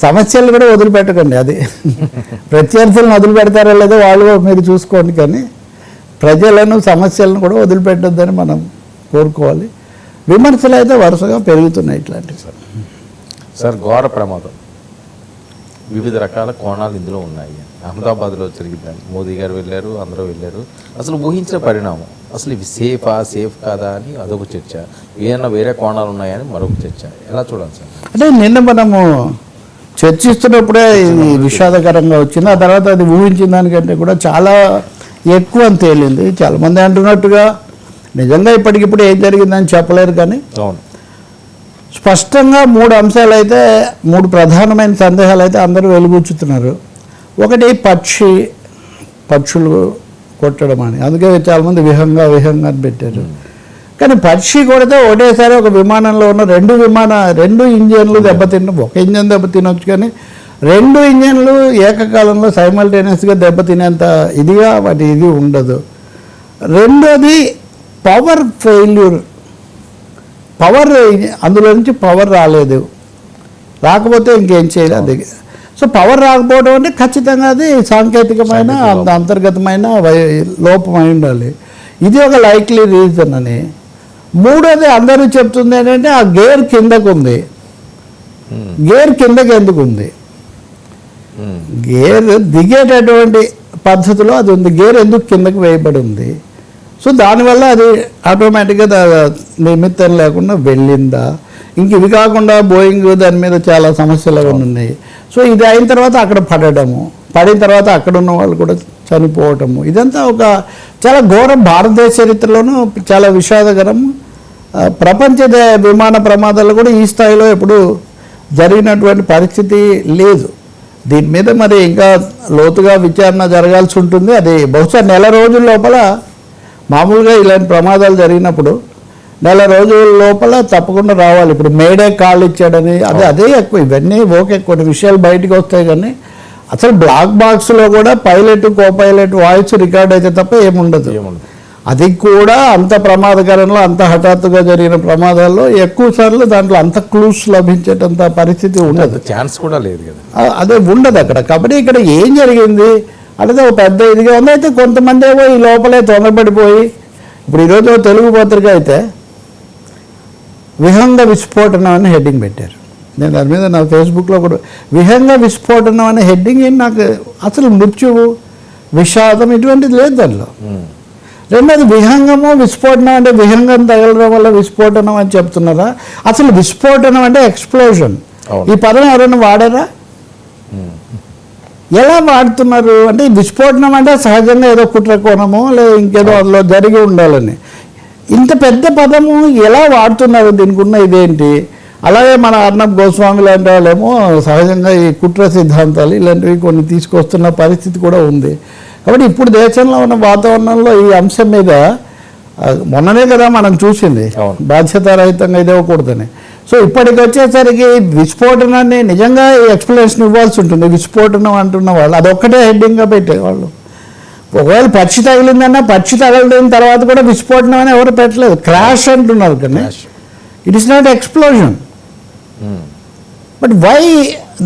సమస్యలు కూడా వదిలిపెట్టకండి అది. ప్రత్యర్థులను వదిలిపెడతారో లేదో వాళ్ళు మీరు చూసుకోండి కానీ ప్రజలను సమస్యలను కూడా వదిలిపెట్టొద్దని మనం కోరుకోవాలి. విమర్శలు అయితే వరుసగా పెరుగుతున్నాయి ఇట్లాంటివి సార్. సార్ ఘోర ప్రమాదం. వివిధ రకాల కోణాలు ఇందులో ఉన్నాయి. అహ్మదాబాద్లో జరిగిందని మోదీ గారు వెళ్ళారు అందరూ వెళ్ళారు. అసలు ఊహించిన పరిణామం. అసలు ఇవి సేఫా సేఫ్ కాదా అని అదొక చర్చ. ఏమన్నా వేరే కోణాలు ఉన్నాయని మరొక చర్చ. ఎలా చూడాలి సార్? అంటే నిన్న మనము చర్చిస్తున్నప్పుడే ఇది విషాదకరంగా వచ్చింది. ఆ తర్వాత అది ఊహించిన దానికంటే కూడా చాలా ఎక్కువ అని తేలింది. చాలామంది అంటున్నట్టుగా నిజంగా ఇప్పటికిప్పుడు ఏం జరిగిందని చెప్పలేరు కానీ స్పష్టంగా మూడు అంశాలు అయితే మూడు ప్రధానమైన సందేహాలు అయితే అందరూ వెలుగుచ్చుతున్నారు. ఒకటి పక్షి పక్షులు కొట్టడం అని. అందుకే చాలామంది విహంగా విహంగా అని పెట్టారు. కానీ పక్షి కొడితే ఒకటేసారి ఒక విమానంలో ఉన్న రెండు విమాన రెండు ఇంజన్లు దెబ్బతిన్న ఒక ఇంజన్ దెబ్బతినొచ్చు కానీ రెండు ఇంజన్లు ఏకకాలంలో సైమల్టేనియస్గా దెబ్బతినేంత ఇదిగా వాటి ఇది ఉండదు. రెండోది పవర్ ఫెయిల్యూర్. పవర్ అందులో నుంచి పవర్ రాలేదు. రాకపోతే ఇంకేం చేయలేదు అది? సో పవర్ రాకపోవడం అంటే ఖచ్చితంగా అది సాంకేతికమైన. అంతర్గతమైన లోపమై ఉండాలి. ఇది ఒక లైక్లీ రీజన్ అని. మూడోది అందరూ చెప్తుంది ఏంటంటే ఆ గేర్ కిందకు ఉంది గేర్ కిందకి ఎందుకు ఉంది గేర్ దిగేటటువంటి పద్ధతిలో అది ఉంది. గేర్ ఎందుకు కిందకి వేయబడి ఉంది సో దానివల్ల అది ఆటోమేటిక్గా నిమిత్తం లేకుండా వెళ్ళిందా? ఇంక ఇవి కాకుండా బోయింగ్ దాని మీద చాలా సమస్యలు ఉన్నాయి? సో ఇది అయిన తర్వాత అక్కడ పడడము. పడిన తర్వాత అక్కడ ఉన్న వాళ్ళు కూడా చనిపోవటము. ఇదంతా ఒక చాలా ఘోరం భారతదేశ చరిత్రలోనూ చాలా విషాదకరం ప్రపంచ విమాన ప్రమాదాలు కూడా ఈ స్థాయిలో ఎప్పుడు జరిగినటువంటి పరిస్థితి లేదు. దీని మీద మరి ఇంకా లోతుగా విచారణ జరగాల్సి ఉంటుంది. అది బహుశా నెల రోజుల లోపల మామూలుగా ఇలాంటి ప్రమాదాలు జరిగినప్పుడు నెల రోజుల లోపల తప్పకుండా రావాలి. ఇప్పుడు మేడే కాల్ ఇచ్చాడని అదే అదే ఎక్కువ ఇవన్నీ ఓకే కొన్ని విషయాలు బయటకు వస్తాయి కానీ అసలు బ్లాక్ బాక్స్లో కూడా pilot co pilot voice record అయితే తప్ప ఏముండదు. ఏముండదు. అది కూడా అంత ప్రమాదకరంలో అంత హఠాత్తుగా జరిగిన ప్రమాదాల్లో ఎక్కువ సార్లు దాంట్లో అంత క్లూస్ లభించేటంత పరిస్థితి ఉండదు. ఛాన్స్ కూడా లేదు కదా. అదే ఉండదు అక్కడ. కాబట్టి ఇక్కడ ఏం జరిగింది? అనేది ఒక పెద్ద ఇదిగా ఉంది. అయితే కొంతమంది ఏమో ఈ లోపలే తొందరపడిపోయి ఇప్పుడు ఈరోజు తెలుగు పత్రిక అయితే విహంగ విస్ఫోటనం అని హెడ్డింగ్ పెట్టారు. నేను దాని మీద నా ఫేస్బుక్లో కూడా విహంగ విస్ఫోటనం అనే హెడ్డింగ్ ఏంటి నాకు అసలు మృత్యువు విషాదం ఇటువంటిది లేదు దానిలో రెండోది విహంగము విస్ఫోటనం అంటే విహంగం తగలడం వల్ల విస్ఫోటనం అని చెప్తున్నారా అసలు విస్ఫోటనం అంటే ఎక్స్ప్లోజన్. ఈ పదం ఎవరైనా వాడారా? ఉమ్, ఎలా వాడుతున్నారు? అంటే విస్ఫోటనం అంటే సహజంగా ఏదో కుట్ర కోణము లేదా ఇంకేదో అందులో జరిగి ఉండాలని. ఇంత పెద్ద పదము ఎలా వాడుతున్నారు? దీనికి ఉన్న ఇదేంటి? అలాగే మన అర్ణబ్ గోస్వామి లాంటి వాళ్ళేమో సహజంగా ఈ కుట్ర సిద్ధాంతాలు ఇలాంటివి కొన్ని తీసుకొస్తున్న పరిస్థితి కూడా ఉంది. కాబట్టి ఇప్పుడు దేశంలో ఉన్న వాతావరణంలో ఈ అంశం మీద మొన్ననే కదా మనం చూసింది. బాధ్యతారహితంగా ఇవ్వకూడదని సో ఇప్పటికి వచ్చేసరికి విస్ఫోటనాన్ని నిజంగా ఎక్స్ప్లెనేషన్ ఇవ్వాల్సి ఉంటుంది. విస్ఫోటనం అంటున్న వాళ్ళు అదొక్కటే హెడ్డింగ్గా పెట్టేవాళ్ళు. ఒకవేళ పక్షి తగిలిందన్నా పక్షి తగలిన తర్వాత కూడా విస్ఫోటనం అని ఎవరు పెట్టలేదు. క్రాష్ అంటున్నారు కానీ. It is not explosion um, but why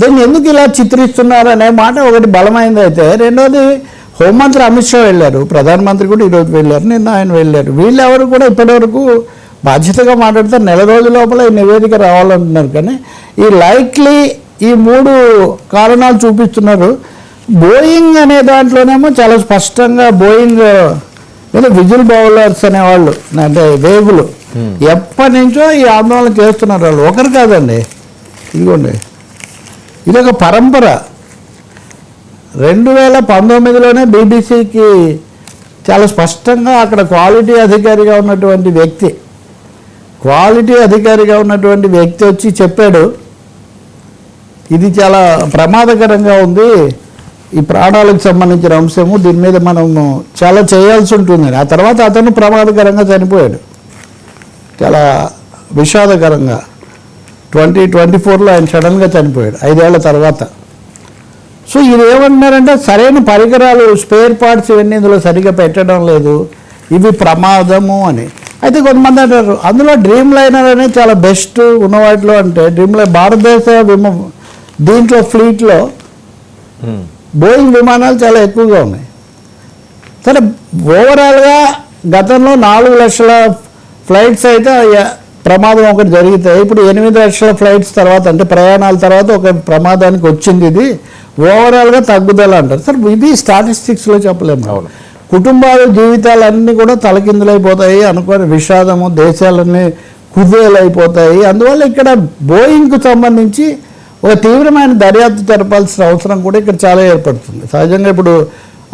దీన్ని ఎందుకు ఇలా చిత్రిస్తున్నారు అనే మాట ఒకటి బలమైంది అయితే రెండోది హోంమంత్రి అమిత్ షా వెళ్ళారు ప్రధానమంత్రి కూడా ఈరోజు వెళ్ళారు నిన్న ఆయన వెళ్ళారు. వీళ్ళెవరు కూడా ఇప్పటివరకు బాధ్యతగా మాట్లాడితే నెల రోజుల లోపల ఈ నివేదిక రావాలంటున్నారు. కానీ ఈ లైక్లీ ఈ మూడు కారణాలు చూపిస్తున్నారు. బోయింగ్ అనే దాంట్లోనేమో చాలా స్పష్టంగా బోయింగ్ ఏదో విజిల్ బౌలర్స్ అనేవాళ్ళు అంటే వేగులు Hmm. ఎప్పటి నుంచో ఈ ఆందోళన చేస్తున్నారు వాళ్ళు. ఒకరు కాదండి ఇదిగోండి. ఇది ఒక పరంపర. రెండు వేల పంతొమ్మిదిలోనే బీబీసీకి చాలా స్పష్టంగా అక్కడ క్వాలిటీ అధికారిగా ఉన్నటువంటి వ్యక్తి క్వాలిటీ అధికారిగా ఉన్నటువంటి వ్యక్తి వచ్చి చెప్పాడు ఇది చాలా ప్రమాదకరంగా ఉంది ఈ ప్రాణాలకు సంబంధించిన అంశము దీని మీద మనము చాలా చేయాల్సి ఉంటుంది. ఆ తర్వాత అతను ప్రమాదకరంగా చనిపోయాడు. చాలా విషాదకరంగా. ట్వంటీ ట్వంటీ ఫోర్లో ఆయన సడన్గా చనిపోయాడు ఐదేళ్ళ తర్వాత. సో ఇది ఏమంటున్నారంటే సరైన పరికరాలు స్పేర్ పార్ట్స్ ఇవన్నీ ఇందులో సరిగ్గా పెట్టడం లేదు. ఇవి ప్రమాదము అని. అయితే కొంతమంది అంటారు అందులో డ్రీమ్ లైనర్ అనేది చాలా బెస్ట్ ఉన్న వాటిలో అంటే డ్రీమ్ లైన్ భారతదేశ విమ దీంట్లో ఫ్లీట్లో. బోయింగ్ విమానాలు చాలా ఎక్కువగా ఉన్నాయి. సరే ఓవరాల్గా గతంలో నాలుగు లక్షల ఫ్లైట్స్ అయితే ప్రమాదం ఒకటి జరిగితే ఇప్పుడు ఎనిమిది లక్షల ఫ్లైట్స్ తర్వాత అంటే ప్రయాణాల తర్వాత ఒక ప్రమాదానికి వచ్చింది ఇది. ఓవరాల్గా తగ్గుదల అంటారు. సార్ ఇది స్టాటిస్టిక్స్లో చెప్పలేము అవును. కుటుంబాలు జీవితాలన్నీ కూడా తలకిందులైపోతాయి అనుకోని విషాదము దేశాలన్నీ కుదేలైపోతాయి. అందువల్ల ఇక్కడ బోయింగ్కు సంబంధించి ఒక తీవ్రమైన దర్యాప్తు జరపాల్సిన అవసరం కూడా ఇక్కడ చాలా ఏర్పడుతుంది. సహజంగా ఇప్పుడు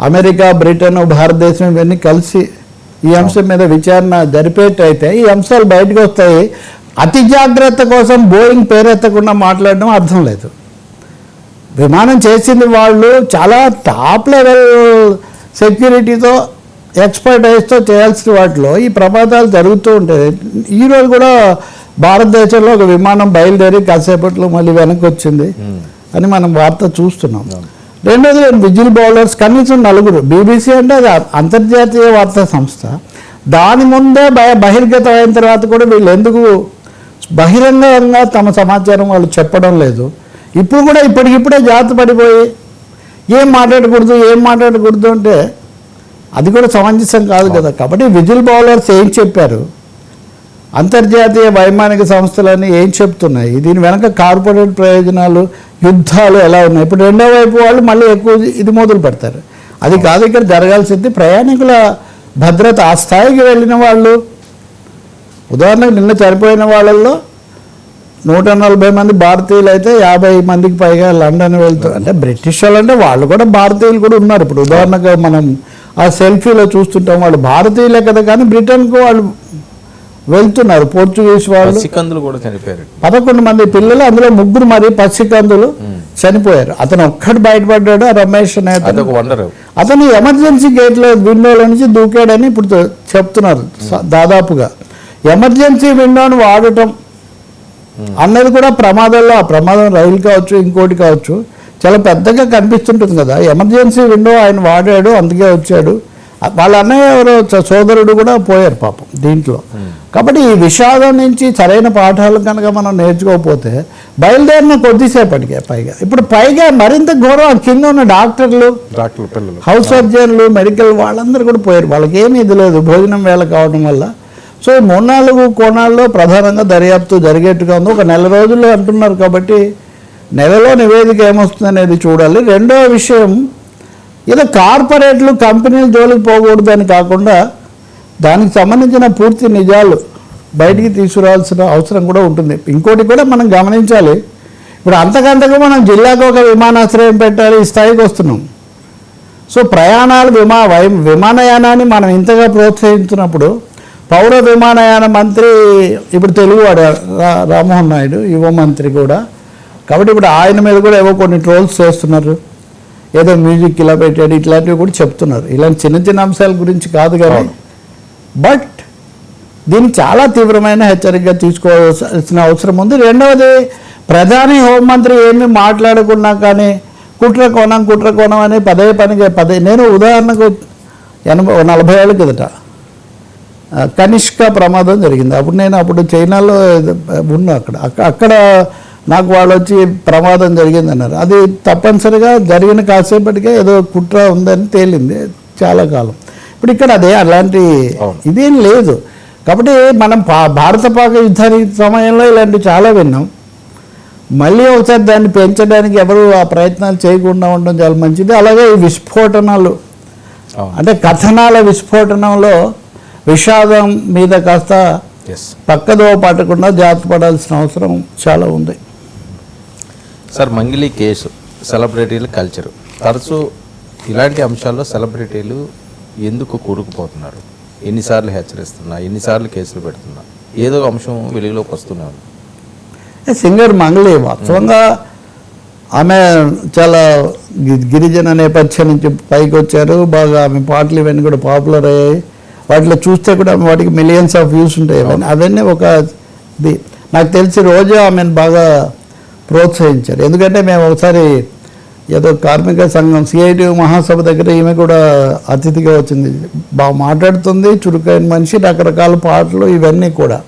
అమెరికా బ్రిటన్ భారతదేశం ఇవన్నీ కలిసి ఈ అంశం మీద విచారణ జరిపేటైతే ఈ అంశాలు బయటకు వస్తాయి. అతి జాగ్రత్త కోసం బోయింగ్ పేరెత్తకుండా మాట్లాడడం అర్థం లేదు. విమానం చేసింది వాళ్ళు చాలా టాప్ లెవెల్ సెక్యూరిటీతో ఎక్స్పర్టైజ్తో చేయాల్సిన వాటిలో ఈ ప్రమాదాలు జరుగుతూ ఉంటాయి. ఈరోజు కూడా భారతదేశంలో ఒక విమానం బయలుదేరి కాసేపట్లో మళ్ళీ వెనక్కి వచ్చింది. అని మనం వార్త చూస్తున్నాం. రెండోది విజిల్ బౌలర్స్ కనీసం నలుగురు. బీబీసీ అంటే అది అంతర్జాతీయ వార్తా సంస్థ. దాని ముందే బయ బహిర్గతం అయిన తర్వాత కూడా వీళ్ళు ఎందుకు బహిరంగంగా తమ సమాచారం వాళ్ళు చెప్పడం లేదు. ఇప్పుడు కూడా ఇప్పటికిప్పుడే జాగ్రత్త పడిపోయి ఏం మాట్లాడకూడదు ఏం మాట్లాడకూడదు అంటే అది కూడా సమంజసం కాదు కదా. కాబట్టి విజిల్ బౌలర్స్ ఏం చెప్పారు? అంతర్జాతీయ వైమానిక సంస్థలన్నీ ఏం చెప్తున్నాయి? దీని వెనక కార్పొరేట్ ప్రయోజనాలు యుద్ధాలు ఎలా ఉన్నాయి? ఇప్పుడు రెండో వైపు వాళ్ళు మళ్ళీ ఎక్కువ ఇది మొదలు పెడతారు. అది కాదు ఇక్కడ జరగాల్సింది ప్రయాణికుల భద్రత. ఆ స్థాయికి వెళ్ళిన వాళ్ళు ఉదాహరణకు నిన్న చనిపోయిన వాళ్ళల్లో నూట నలభై మంది భారతీయులు అయితే యాభై మందికి పైగా లండన్ వెళ్తారు అంటే బ్రిటిష్ వాళ్ళు అంటే వాళ్ళు కూడా భారతీయులు కూడా ఉన్నారు. ఇప్పుడు ఉదాహరణకు మనం ఆ సెల్ఫీలో చూస్తుంటాం వాళ్ళు భారతీయులే కదా కానీ బ్రిటన్కు వాళ్ళు వెళ్తున్నారు. పోర్చుగీస్ వాళ్ళు సికందులు కూడా చనిపోయారు. పదకొండు మంది పిల్లలు అందులో ముగ్గురు మరి పసికందులు చనిపోయారు. అతను ఒక్కడు బయటపడ్డాడు రమేష్ అనే అతను. ఎమర్జెన్సీ గేట్లో విండోలో నుంచి దూకాడని ఇప్పుడు చెప్తున్నారు దాదాపుగా. ఎమర్జెన్సీ విండోను వాడటం అన్నది కూడా ప్రమాదంలో ఆ ప్రమాదం రైలు కావచ్చు ఇంకోటి కావచ్చు చాలా పెద్దగా కనిపిస్తుంటుంది కదా. ఎమర్జెన్సీ విండో ఆయన వాడాడు అందుకే వచ్చాడు. వాళ్ళ అన్నయ్య ఎవరో సోదరుడు కూడా పోయారు పాపం దీంట్లో. కాబట్టి ఈ విషాదం నుంచి సరైన పాఠాలు కనుక మనం నేర్చుకోకపోతే బయలుదేరిన కొద్దిసేపటికే పైగా. ఇప్పుడు పైగా మరింత ఘోరం కింద ఉన్న డాక్టర్లు హౌస్ సర్జన్లు మెడికల్ వాళ్ళందరూ కూడా పోయారు. వాళ్ళకి ఏమీ ఇది లేదు. భోజనం వేళ కావడం వల్ల. సో ఈ మూడు నాలుగు కోణాల్లో ప్రధానంగా దర్యాప్తు జరిగేట్టుగా ఉంది. ఒక నెల రోజుల్లో అంటున్నారు కాబట్టి నెలలో నివేదిక ఏమొస్తుంది అనేది చూడాలి. రెండో విషయం ఏదో కార్పొరేట్లు కంపెనీలు జోలికి పోకూడదు అని కాకుండా దానికి సంబంధించిన పూర్తి నిజాలు బయటికి తీసుకురావాల్సిన అవసరం కూడా ఉంటుంది. ఇంకోటి కూడా మనం గమనించాలి. ఇప్పుడు అంతకంతకు మనం జిల్లాకు ఒక విమానాశ్రయం పెట్టాలి ఈ స్థాయికి వస్తున్నాం. సో ప్రయాణాలు విమా వై విమానయానాన్ని మనం ఇంతగా ప్రోత్సహించినప్పుడు పౌర విమానయాన మంత్రి ఇప్పుడు తెలుగువాడు రా రామ్మోహన్ నాయుడు యువ మంత్రి కూడా. కాబట్టి ఇప్పుడు ఆయన మీద కూడా ఏవో కొన్ని ట్రోల్స్ చేస్తున్నారు. ఏదో మ్యూజిక్ ఇలా పెట్టాడు ఇట్లాంటివి కూడా చెప్తున్నారు. ఇలాంటి చిన్న చిన్న అంశాల గురించి కాదు కానీ. బట్ దీన్ని చాలా తీవ్రమైన హెచ్చరికగా తీసుకోవాల్సిన అవసరం ఉంది. రెండవది ప్రధాని హోంమంత్రి ఏమి మాట్లాడకున్నా కానీ కుట్ర కోణం కుట్ర కోణం అని పదే పనిగా పదే నేను ఉదాహరణకు ఎనభై నలభై ఏళ్ళ కిందట కనిష్క ప్రమాదం జరిగింది. అప్పుడు నేను అప్పుడు చైనాలో ఉన్నా అక్కడ. అక్క- అక్కడ నాకు వాళ్ళు వచ్చి ప్రమాదం జరిగింది అన్నారు అది తప్పనిసరిగా జరిగిన కాసేపటికే ఏదో కుట్ర ఉందని తేలింది చాలా కాలం. ఇప్పుడు ఇక్కడ అదే అలాంటి. ఇదేం లేదు. కాబట్టి మనం పా భారత పాక యుద్ధానికి సమయంలో ఇలాంటివి చాలా విన్నాం. మళ్ళీ ఒకసారి దాన్ని పెంచడానికి ఎవరు ఆ ప్రయత్నాలు చేయకుండా ఉండడం చాలా మంచిది. అలాగే ఈ విస్ఫోటనాలు. అంటే కథనాల విస్ఫోటనంలో విషాదం మీద కాస్త పక్కదో పట్టకుండా జాగ్రత్త పడాల్సిన అవసరం చాలా ఉంది. సార్ మంగిలి కేసు సెలబ్రిటీల కల్చర్. తరచూ ఇలాంటి అంశాల్లో సెలబ్రిటీలు ఎందుకు కూరుకుపోతున్నారు? ఎన్నిసార్లు హెచ్చరిస్తున్నా ఎన్నిసార్లు కేసులు పెడుతున్నా ఏదో అంశం వెలుగులోకి వస్తూనే ఉంది. సింగర్ మంగళి వాస్తవంగా ఆమె చాలా గిరిజన నేపథ్యం నుంచి పైకి వచ్చారు. బాగా ఆమె పాటలు ఇవన్నీ కూడా పాపులర్ అయ్యాయి. వాటిలో చూస్తే కూడా వాటికి మిలియన్స్ ఆఫ్ వ్యూస్ ఉంటాయి. అవన్నీ అవన్నీ ఒక ఇది. నాకు తెలిసి రోజు ఆమెను బాగా ప్రోత్సహించారు. ఎందుకంటే మేము ఒకసారి ఏదో కార్మిక సంఘం సిఐటి మహాసభ దగ్గర ఈమె కూడా అతిథిగా వచ్చింది. బాగా మాట్లాడుతుంది చురుకైన మనిషి రకరకాల పాటలు ఇవన్నీ కూడా.